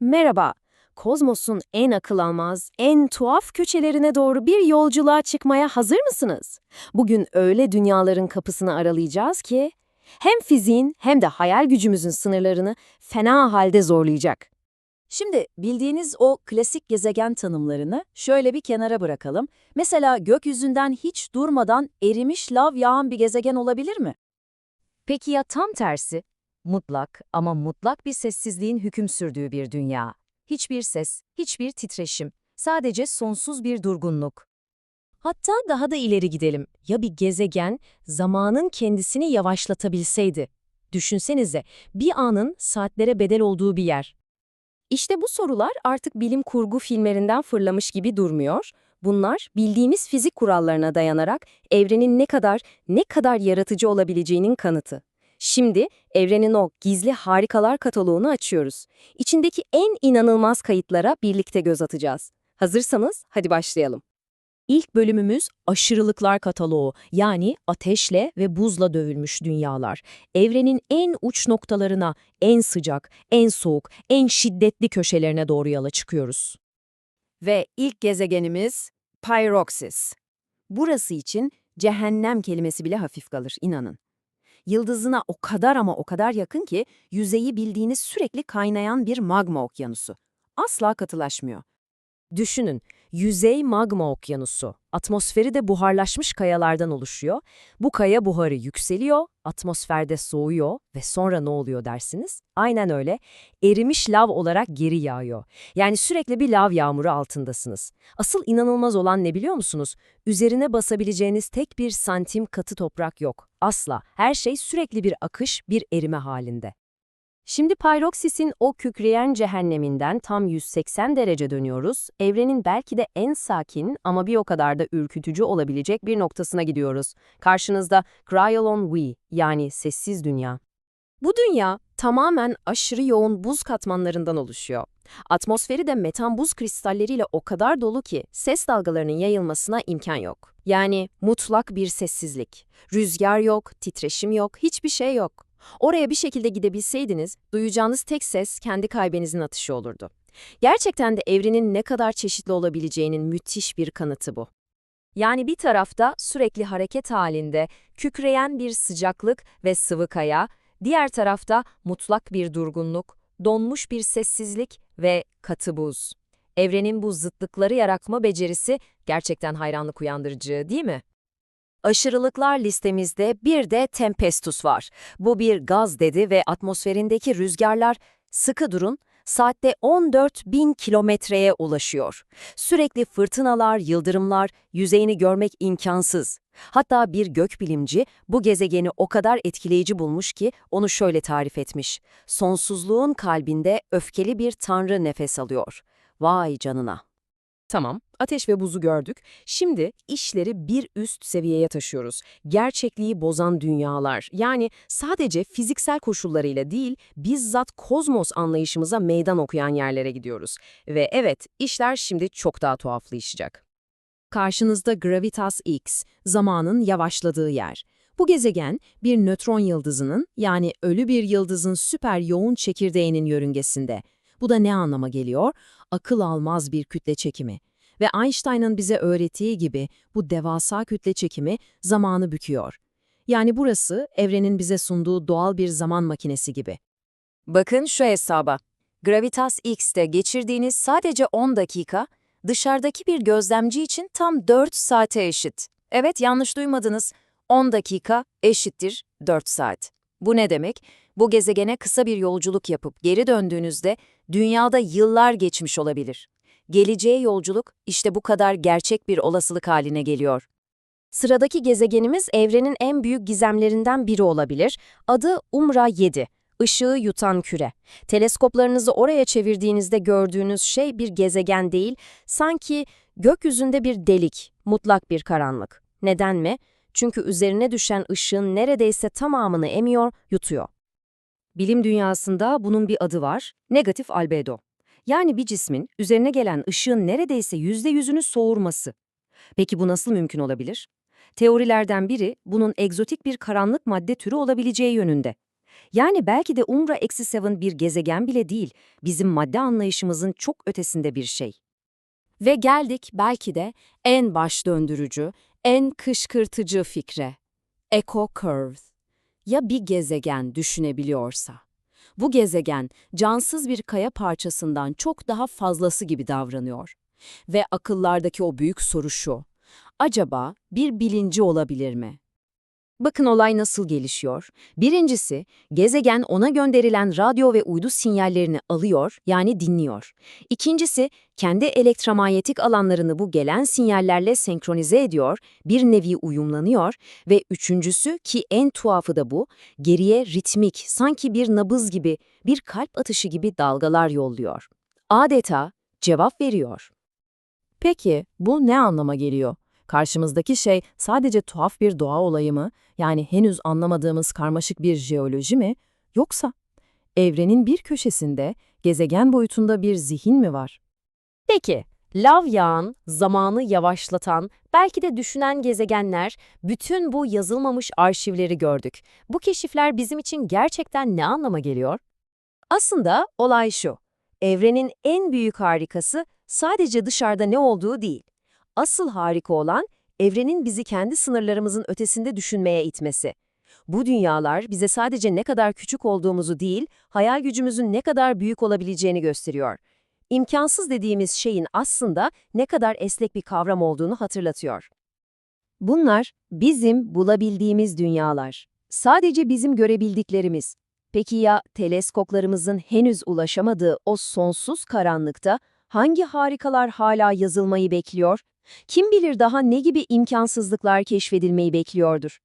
Merhaba. Kozmosun en akıl almaz, en tuhaf köçelerine doğru bir yolculuğa çıkmaya hazır mısınız? Bugün öyle dünyaların kapısını aralayacağız ki hem fiziğin hem de hayal gücümüzün sınırlarını fena halde zorlayacak. Şimdi bildiğiniz o klasik gezegen tanımlarını şöyle bir kenara bırakalım. Mesela gökyüzünden hiç durmadan erimiş lav yağan bir gezegen olabilir mi? Peki ya tam tersi? Mutlak ama mutlak bir sessizliğin hüküm sürdüğü bir dünya. Hiçbir ses, hiçbir titreşim, sadece sonsuz bir durgunluk. Hatta daha da ileri gidelim. Ya bir gezegen zamanın kendisini yavaşlatabilseydi? Düşünsenize, bir anın saatlere bedel olduğu bir yer. İşte bu sorular artık bilim kurgu filmlerinden fırlamış gibi durmuyor. Bunlar bildiğimiz fizik kurallarına dayanarak evrenin ne kadar ne kadar yaratıcı olabileceğinin kanıtı. Şimdi evrenin o gizli harikalar kataloğunu açıyoruz. İçindeki en inanılmaz kayıtlara birlikte göz atacağız. Hazırsanız hadi başlayalım. İlk bölümümüz aşırılıklar kataloğu yani ateşle ve buzla dövülmüş dünyalar. Evrenin en uç noktalarına, en sıcak, en soğuk, en şiddetli köşelerine doğru yola çıkıyoruz. Ve ilk gezegenimiz Pyroxis. Burası için cehennem kelimesi bile hafif kalır, inanın. Yıldızına o kadar ama o kadar yakın ki yüzeyi bildiğiniz sürekli kaynayan bir magma okyanusu. Asla katılaşmıyor. Düşünün, yüzey magma okyanusu. Atmosferi de buharlaşmış kayalardan oluşuyor. Bu kaya buharı yükseliyor, atmosferde soğuyor ve sonra ne oluyor dersiniz? Aynen öyle. Erimiş lav olarak geri yağıyor. Yani sürekli bir lav yağmuru altındasınız. Asıl inanılmaz olan ne biliyor musunuz? Üzerine basabileceğiniz tek bir santim katı toprak yok. Asla. Her şey sürekli bir akış, bir erime halinde. Şimdi Pyroxis'in o kükreyen cehenneminden tam 180 derece dönüyoruz. Evrenin belki de en sakin ama bir o kadar da ürkütücü olabilecek bir noktasına gidiyoruz. Karşınızda Cryolon V yani sessiz dünya. Bu dünya tamamen aşırı yoğun buz katmanlarından oluşuyor. Atmosferi de metan buz kristalleriyle o kadar dolu ki ses dalgalarının yayılmasına imkan yok. Yani mutlak bir sessizlik. Rüzgar yok, titreşim yok, hiçbir şey yok. Oraya bir şekilde gidebilseydiniz, duyacağınız tek ses kendi kalbinizin atışı olurdu. Gerçekten de evrenin ne kadar çeşitli olabileceğinin müthiş bir kanıtı bu. Yani bir tarafta sürekli hareket halinde, kükreyen bir sıcaklık ve sıvı kaya, diğer tarafta mutlak bir durgunluk, donmuş bir sessizlik ve katı buz. Evrenin bu zıtlıkları yaratma becerisi gerçekten hayranlık uyandırıcı değil mi? Aşırılıklar listemizde bir de Tempestus var. Bu bir gaz dedi ve atmosferindeki rüzgarlar, sıkı durun, saatte 14 bin kilometreye ulaşıyor. Sürekli fırtınalar, yıldırımlar, yüzeyini görmek imkansız. Hatta bir gökbilimci bu gezegeni o kadar etkileyici bulmuş ki onu şöyle tarif etmiş. Sonsuzluğun kalbinde öfkeli bir tanrı nefes alıyor. Vay canına. Tamam, ateş ve buzu gördük. Şimdi işleri bir üst seviyeye taşıyoruz. Gerçekliği bozan dünyalar. Yani sadece fiziksel koşullarıyla değil, bizzat kozmos anlayışımıza meydan okuyan yerlere gidiyoruz. Ve evet, işler şimdi çok daha tuhaflaşacak. Karşınızda Gravitas X, zamanın yavaşladığı yer. Bu gezegen bir nötron yıldızının yani ölü bir yıldızın süper yoğun çekirdeğinin yörüngesinde. Bu da ne anlama geliyor? Akıl almaz bir kütle çekimi. Ve Einstein'ın bize öğrettiği gibi bu devasa kütle çekimi zamanı büküyor. Yani burası evrenin bize sunduğu doğal bir zaman makinesi gibi. Bakın şu hesaba. Gravitas X'te geçirdiğiniz sadece 10 dakika, dışarıdaki bir gözlemci için tam 4 saate eşit. Evet yanlış duymadınız. 10 dakika eşittir 4 saat. Bu ne demek? Bu gezegene kısa bir yolculuk yapıp geri döndüğünüzde dünyada yıllar geçmiş olabilir. Geleceğe yolculuk işte bu kadar gerçek bir olasılık haline geliyor. Sıradaki gezegenimiz evrenin en büyük gizemlerinden biri olabilir. Adı Umra 7. Işığı yutan küre. Teleskoplarınızı oraya çevirdiğinizde gördüğünüz şey bir gezegen değil, sanki gökyüzünde bir delik, mutlak bir karanlık. Neden mi? Çünkü üzerine düşen ışığın neredeyse tamamını emiyor, yutuyor. Bilim dünyasında bunun bir adı var, negatif albedo. Yani bir cismin üzerine gelen ışığın neredeyse yüzde yüzünü soğurması. Peki bu nasıl mümkün olabilir? Teorilerden biri bunun egzotik bir karanlık madde türü olabileceği yönünde. Yani belki de Umbra eksi 7 bir gezegen bile değil, bizim madde anlayışımızın çok ötesinde bir şey. Ve geldik belki de en baş döndürücü, en kışkırtıcı fikre. Echo Curve. Ya bir gezegen düşünebiliyorsa? Bu gezegen cansız bir kaya parçasından çok daha fazlası gibi davranıyor. Ve akıllardaki o büyük soru şu. Acaba bir bilinci olabilir mi? Bakın olay nasıl gelişiyor. Birincisi, gezegen ona gönderilen radyo ve uydu sinyallerini alıyor, yani dinliyor. İkincisi, kendi elektromanyetik alanlarını bu gelen sinyallerle senkronize ediyor, bir nevi uyumlanıyor ve üçüncüsü ki en tuhafı da bu, geriye ritmik, sanki bir nabız gibi, bir kalp atışı gibi dalgalar yolluyor. Adeta cevap veriyor. Peki bu ne anlama geliyor? Karşımızdaki şey sadece tuhaf bir doğa olayı mı? Yani henüz anlamadığımız karmaşık bir jeoloji mi? Yoksa evrenin bir köşesinde gezegen boyutunda bir zihin mi var? Peki, lav yağan, zamanı yavaşlatan, belki de düşünen gezegenler, bütün bu yazılmamış arşivleri gördük. Bu keşifler bizim için gerçekten ne anlama geliyor? Aslında olay şu. Evrenin en büyük harikası sadece dışarıda ne olduğu değil. Asıl harika olan evrenin bizi kendi sınırlarımızın ötesinde düşünmeye itmesi. Bu dünyalar bize sadece ne kadar küçük olduğumuzu değil, hayal gücümüzün ne kadar büyük olabileceğini gösteriyor. İmkansız dediğimiz şeyin aslında ne kadar esnek bir kavram olduğunu hatırlatıyor. Bunlar bizim bulabildiğimiz dünyalar. Sadece bizim görebildiklerimiz. Peki ya teleskoplarımızın henüz ulaşamadığı o sonsuz karanlıkta hangi harikalar hala yazılmayı bekliyor? Kim bilir daha ne gibi imkansızlıklar keşfedilmeyi bekliyordur?